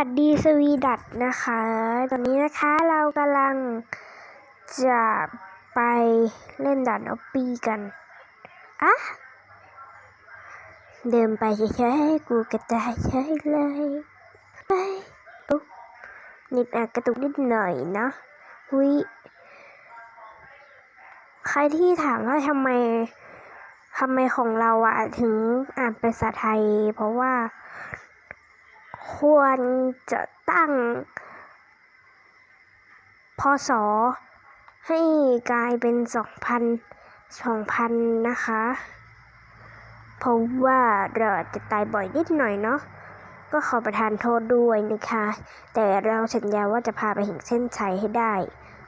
วัสดีสวีดัตนะคะ ตอนนี้นะคะเรากำลังจะไปเล่นด่านออปปี้กันอะเดินไปเฉยๆกูกระจายเฉยเลยไปอุ๊บนิดอะกระตุกนิดหน่อยเนาะวิใครที่ถามว่าทำไมทำไมของเราอะถึงอ่านเป็นภาษาไทย เพราะว่า ควรจะตั้ง พศ ให้กลายเป็นสองพันสองพันนะคะเพราะว่าเราจะตายบ่อยนิดหน่อยเนาะก็ขอประทานโทษด้วยนะคะ แต่เราสัญญาว่าจะพาไปถึงเส้นชัยให้ได้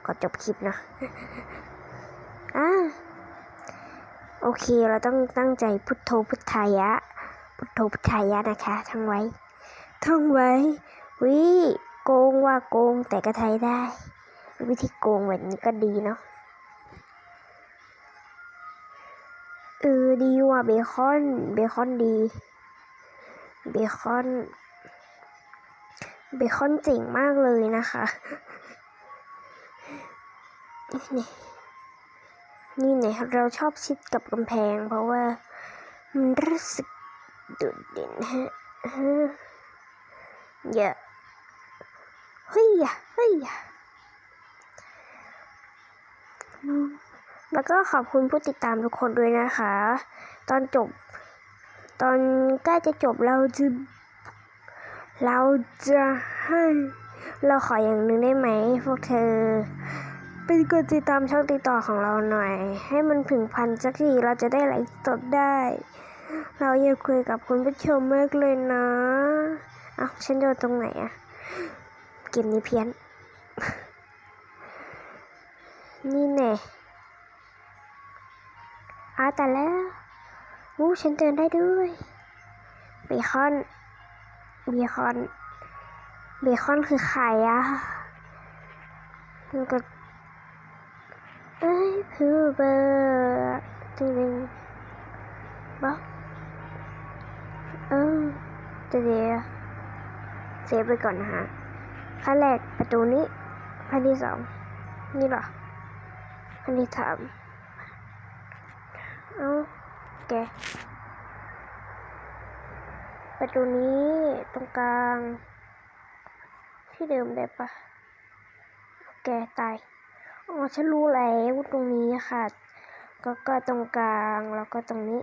ก่อนจบคลิปเนาะอ่าโอเคเราต้องตั้งใจพุทโธพุทธายะ พุทโธพุทธายะนะคะทั้งไว้ ท่องไว้ วิโกงว่าโกงแต่ก็ไทยได้ วิธีโกงแบบนี้ก็ดีเนาะเออดีว่ะเบคอน เบคอนดี เบคอน เบคอนเจ๋งมากเลยนะคะนี่นี่เนี่ยเราชอบชิดกับกำแพงเพราะว่ามันรู้สึกโดดเด่นฮะ ฮะอย่าเฮ้ยเฮ้ยแล้วก็ขอบคุณผู้ติดตามทุกคนด้วยนะคะ ตอนจบ ตอนใกล้จะจบเราจะเราจะให้เราขออย่างหนึ่งได้ไหมพวกเธอ เป็นกดติดตามช่องติดต่อของเราหน่อย ให้มันถึงพันสักทีเราจะได้ไลฟ์สดได้ เราอยากคุยกับคุณผู้ชมมากเลยนะ อ้าฉันโดนตรงไหนอะเกมนี้เพี้ยน นี่แน่อาแต่แล้วอู้ฉันเดินได้ด้วยเบคอนเบคอนเบคอนคือใครอะมันก็เอ้ยคือเบอร์จริงๆบ๊อกเออจะเดียว ซฟไปก่อนนะฮะขั้นแรกประตูนี้ขั้นที่สองนี่หรอขั้นที่สามเอาแกประตูนี้ตรงกลาง ที่เดิมได้ปะแกตายอ๋อฉันรู้แล้วตรงนี้ค่ะก็ก็ตรงกลางแล้วก็ตรงนี้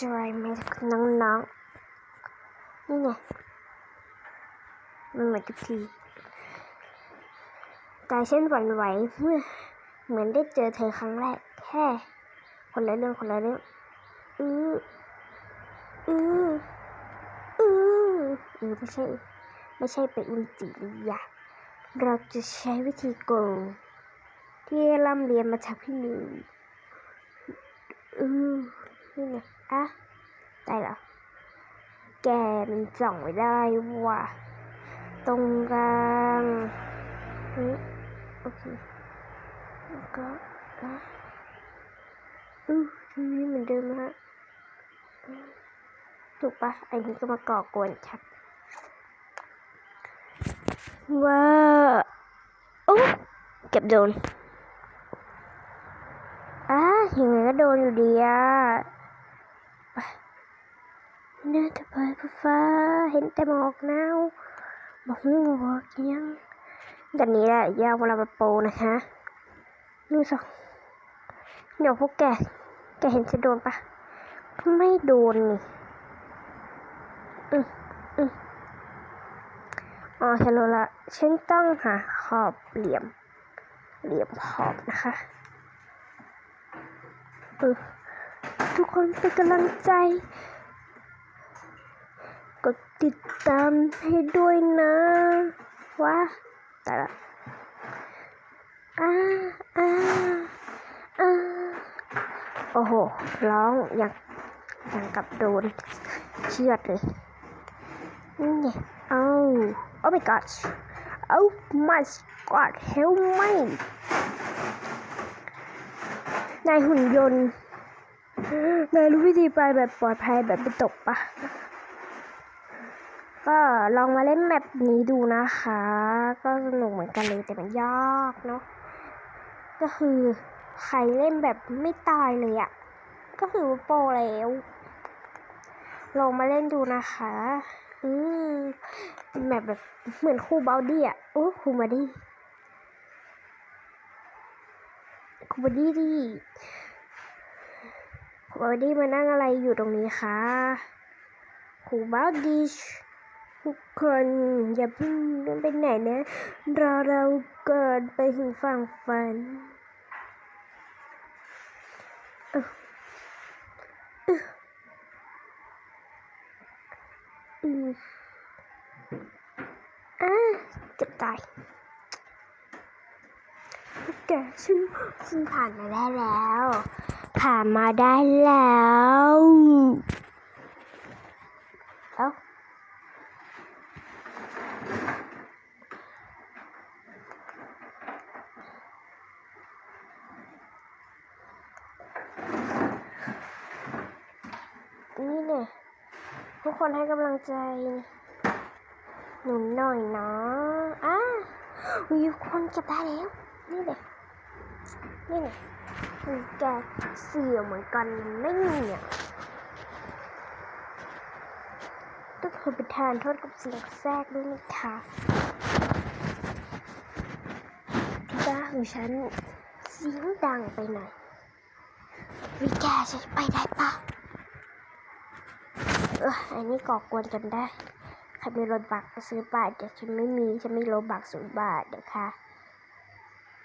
จอยไหมน้องๆนี่ไง มันเหมือนทุกทีกายเช่นหวั่นไหวเมื่อเหมือนได้เจอเธอครั้งแรก แค่ คนละเรื่องคนละเรื่องอืออืออืออือไม่ใช่ ไม่ใช่เป็นอุนจิริยะเราจะใช้วิธีโกงที่ร่ำเรียนมาจากพี่มิวอือนี่ไงอะได้แล้วแกมันส่องไม่ได้ว่ะ ตรงกลางนี่โอเคแล้วก็อะอือทีนี้เหมือนเดิมฮะถูกปะไอ้นี้ก็มาก่อกวนชัดว้าโอ้เก็บโดนอะยังไงก็โดนอยู่ดีอะไปเดินตะเพยฟ้าเห็นแต่หมอกหนาว บอกหูบอกยังกันนี้แหละยาวเวลามาโปนะคะนี่สองเดี๋ยวพวกแก แกเห็นฉันโดนปะก็ไม่โดนนี่อืมอืมอ๋อฉันรู้ละฉันต้องหาขอบเหลี่ยม เหลี่ยมขอบนะคะเออทุกคนเป็นกำลังใจ ติดตามให้ด้วยนะว้าแต่ละอ้าอ้าอ้าโอ้โห ร้องอย่างอย่างกับโดนเชือดเลยนี่เอ้าโอ้ my god โอ้ my god help me นายหุ่นยนต์นายรู้วิธีไปแบบปลอดภัยแบบไม่ตกปะ ก็ลองมาเล่นแบบนี้ดูนะคะ ก็สนุกเหมือนกันเลยแต่มันยากเนาะก็คือใครเล่นแบบไม่ตายเลยอะ่ะ ก็คือว่าโปรแล้ว ลองมาเล่นดูนะคะ อืมปแบบแบบเหมือนครูเบลดี้อะโอ้ครูมาดี้ครูบอดี้ดิครูบอดี้มานั่งอะไรอยู่ตรงนี้คะครูบอดี้ ทุกคนอย่าเพิ่งเดินไปไหนนะ รอเราเกิดไปถึงฝั่งฝันออเอออืมอะเจะตายแกฉันฉันผ่านมาได้แล้ว ผ่านมาได้แล้วเอ้านี่เนี่ยทุก คนให้กำลังใจ หนุนหน่อยนะอะวิวคนเก็บได้แล้ว นี่เลยนี่ไงมันแกเสียเหมือนกันไม่มีอะต้องขอประทานโทษกับเสียงแทรกด้วยนะคะที่บ้านของฉันเสียงดังไปหน่อยวิแกฉันไปได้ปะ อออันนี้ก่อกวนกันได้ ใครมีรถบักก็ซื้อบาทเดี๋ยวฉันไม่มีฉันไม่รถบักศูนย์บาทเดี๋ยวค่ะ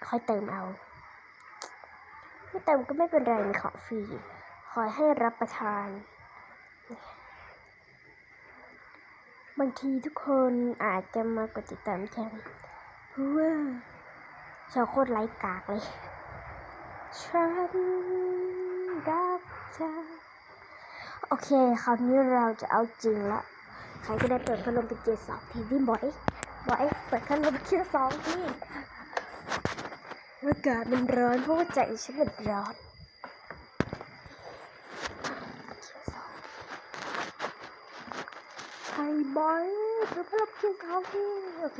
ค่อยเติมเอา ไม่เติมก็ไม่เป็นไรมีของฟรีขอให้รับประทาน บางทีทุกคนอาจจะมากดติดตามฉันเพราะว่าชาวโคตรไร้กากเลยฉันรักเธอ โอเค คราวนี้เราจะเอาจริงละ ใครก็ได้เปิดพัดลมเป็นเกียร์สองทีที่บอยบอยเปิดพัดลมเป็นเกียร์สองทีอากาศมันร้อนเพราะว่าใจฉันมันร้อนใช่บอยเพื่อเพื่อเพียงเขาที่โอเค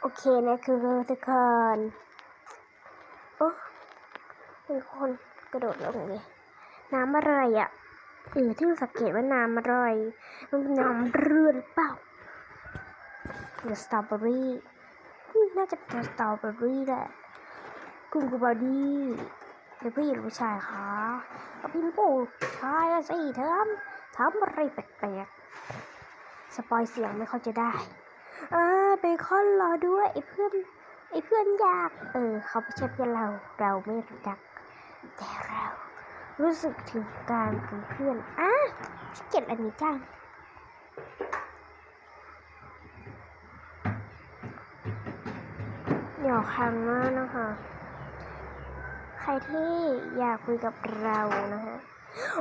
โอเคนะคือทุกคนโอ้มีคนกระโดดลงเลย น้ำอะไรอะเออที่สังเกตว่าน้ำอะไรมันเป็นน้ำเรือหรือเปล่าหรือสตรอเบอรี่น่าจะเป็นสตรอเบอรี่แหละคุณกูบอดี้เป็นผู้หญิงหรือผู้ชายคะเอาพิมพ์ผู้ชายสิเธอทำทำอะไรแปลกๆสปอยเสียงไม่ค่อยจะได้อ่าเบคอนรอด้วยไอ้เพื่อนไอ้เพื่อนยาก เออ เขาไม่ใช่เพื่อนเรา เราไม่รู้จักแต่เรา รู้สึกถึงการเป็นเพื่อนอะฉันเก็บอันนี้จังเดี๋ยวครั้งหน้านะคะ ใครที่อยากคุยกับเรานะฮะ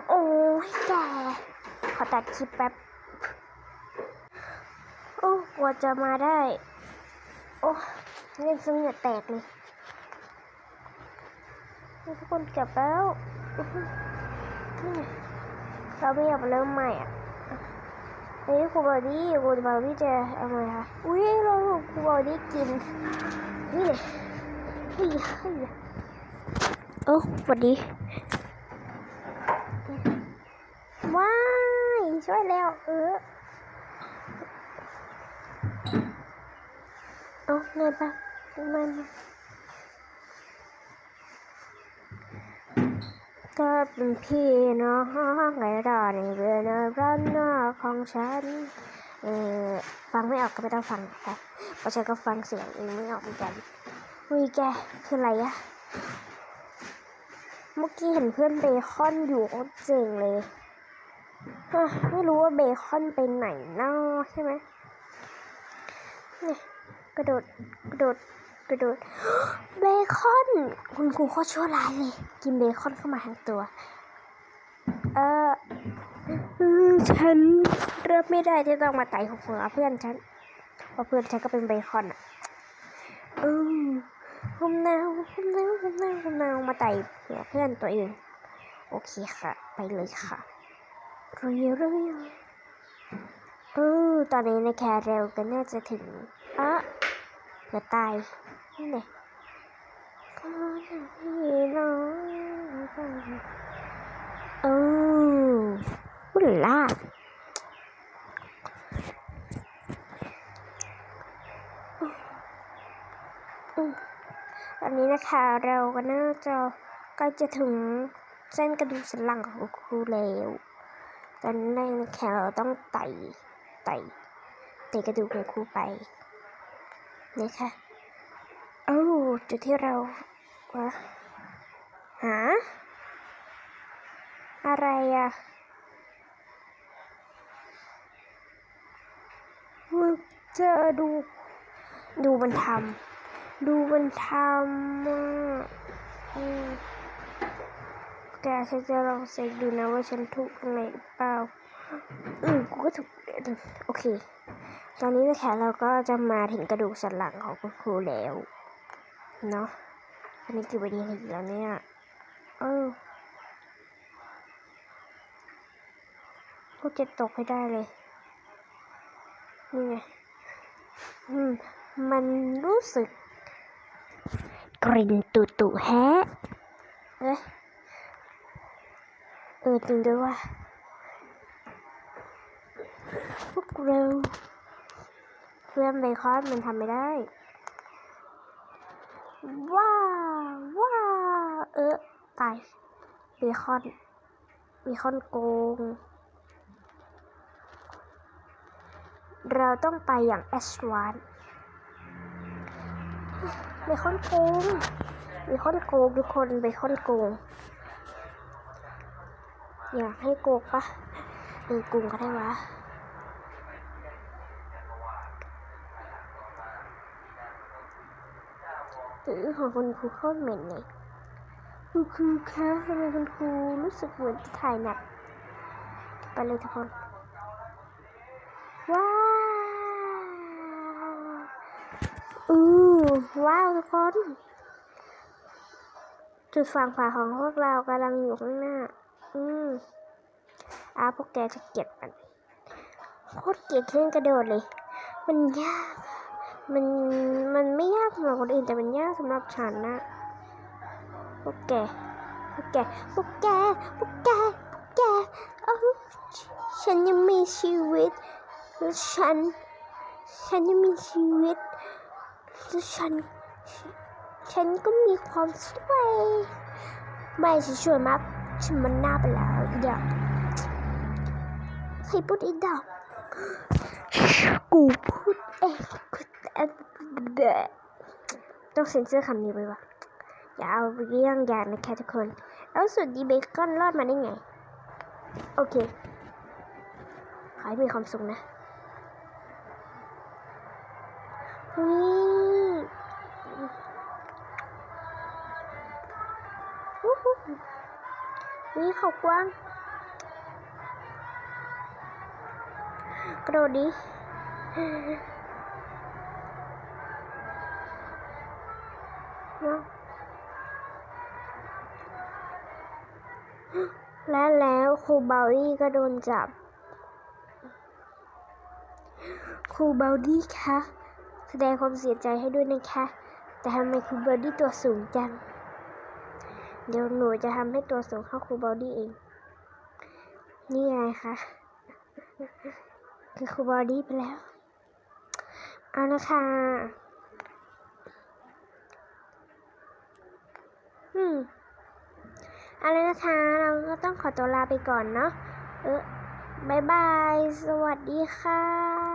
โอ้ยแก ขอตัดคลิปแป๊บ โอ้กว่าจะมาได้ โอ้เล่นซึ่งเหงื่อแตกเลยทุกคนเก็บแล้ว เราไม่อยากเริ่มใหม่อะเฮ้ยครูบอดี้ครูบอดี้จะเอาไงคะอุ้ยเราครูบอดี้กินนี่เลยเฮ้ยเฮ้ยโอ้สวัสดีว้ายช่วยแล้ว เออเอาเงินปะมั ก็เป็นพี่น้องไงรอในเวลาร้อนน้าของฉัน เออฟังไม่ออกก็ไม่ต้องฟังค่ะเพราะฉันก็ฟังเสียงเองไม่ออกเหมือนกันอุ้ยแกคืออะไรอะเมื่อกี้เห็นเพื่อนเบคอนอยู่โคตรเจ๋งเลยฮะไม่รู้ว่าเบคอนไปไหนเนาะใช่ไหมเนี่ยกระโดดกระโดด ระโดดเบคอน คุณครูโคตรชั่วร้ายเลย กินเบคอนเข้ามาทั้งตัว เออฉันเริ่มไม่ได้ที่ต้องมาไต่หัวเพื่อนฉันเพราะเพื่อนฉันก็เป็นเบคอนอะอืมผมแนวผมแนวผมแนวผมแนวมาไต่หัวเพื่อนตัวเองโอเคค่ะ ไปเลยค่ะเรียวเรียวเออตอนนี้ในะคะเราก็น่าจะถึงอะเกือบตาย นี่แหละก็พี่น้องเออบุลล่าอืมตอนนี้นะคะเราก็น่าจะใกล้จะถึงเส้นกระดูกสันหลังของครูแล้วตอนแรกนะคะเราต้องไต่ไต่ไต่กระดูกของครูไปนะคะ จุดที่เราวะหา อะไรอะมึงเจอดู ดูมันทำดูมันทำแกฉันจะลองเช็คดูนะว่าฉันถูกตรงไหนหรือเปล่า อืมกูก็ถูกโอเค ตอนนี้นะคะเราก็จะมาถึงกระดูกสันหลังของคุณครูแล้ว เนาะอันนี้กี่วันดีแล้วเนี่ย เออกูจะตกให้ได้เลย นี่ไง อืม มันรู้สึก กลิ่นตุตุแฮะเอ้ยเออจริงด้วยว่าพวกเราเพื่อนเบคอนมันทำไม่ได้ ว้าว้าเออตายเบคอนเบคอนโกง เราต้องไปอย่างแอชวานเบคอนโกงเบคอนโกงทุกคนเบคอนโกง อยากให้โกงปะเออโกงก็ได้วะ หรือของคุณครูโคตรเหม็นเลยคุณครูคะทำไมคุณครูรู้สึกเหมือนจะถ่ายหนัก ไปเลยทุกคน ว้าวอือว้าวทุกคน จุดฝั่งขวาของพวกเรากำลังอยู่ข้างหน้า อืมอาพวกแกจะเก็บมันโคตรเกลียดเครื่องกระโดดเลย มันยาก มันมันไม่ยากสำหรับคนอื่นแต่มันยากสำหรับฉันนะพวกแกพวกแกพวกแกพวกแกพวกแกเอ้ฉันยังมีชีวิตแล้วฉัน ฉันยังมีชีวิตแล้วฉัน ฉันก็มีความสวยไม่ฉันช่วยมากฉันมันหน้าไปแล้วอีดอกใครพูดอีดอกกูพูดเองกูแต่ ต้องเซ็นเซอร์คำนี้ไว้วะอย่าเอาเรื่องอย่างนะคะทุกคน แล้วสุดดีเบคอนรอดมาได้ไง โอเค ขอให้มีความสุขนะนี่วู้ฮู้นี่เขากว้างกระโดดดิ ครูเบลลี่ก็โดนจับ ครูเบลลี่คะแสดงความเสียใจให้ด้วยนะคะ แต่ทำไมครูเบลลี่ตัวสูงจัง เดี๋ยวหนูจะทำให้ตัวสูงเท่าครูเบลลี่เอง นี่ไงคะคือครูบอดี้ไปแล้ว เอานะค่ะอืม เอาเลยนะคะ เราก็ต้องขอตัวลาไปก่อนเนาะ เออบายบาย สวัสดีค่ะ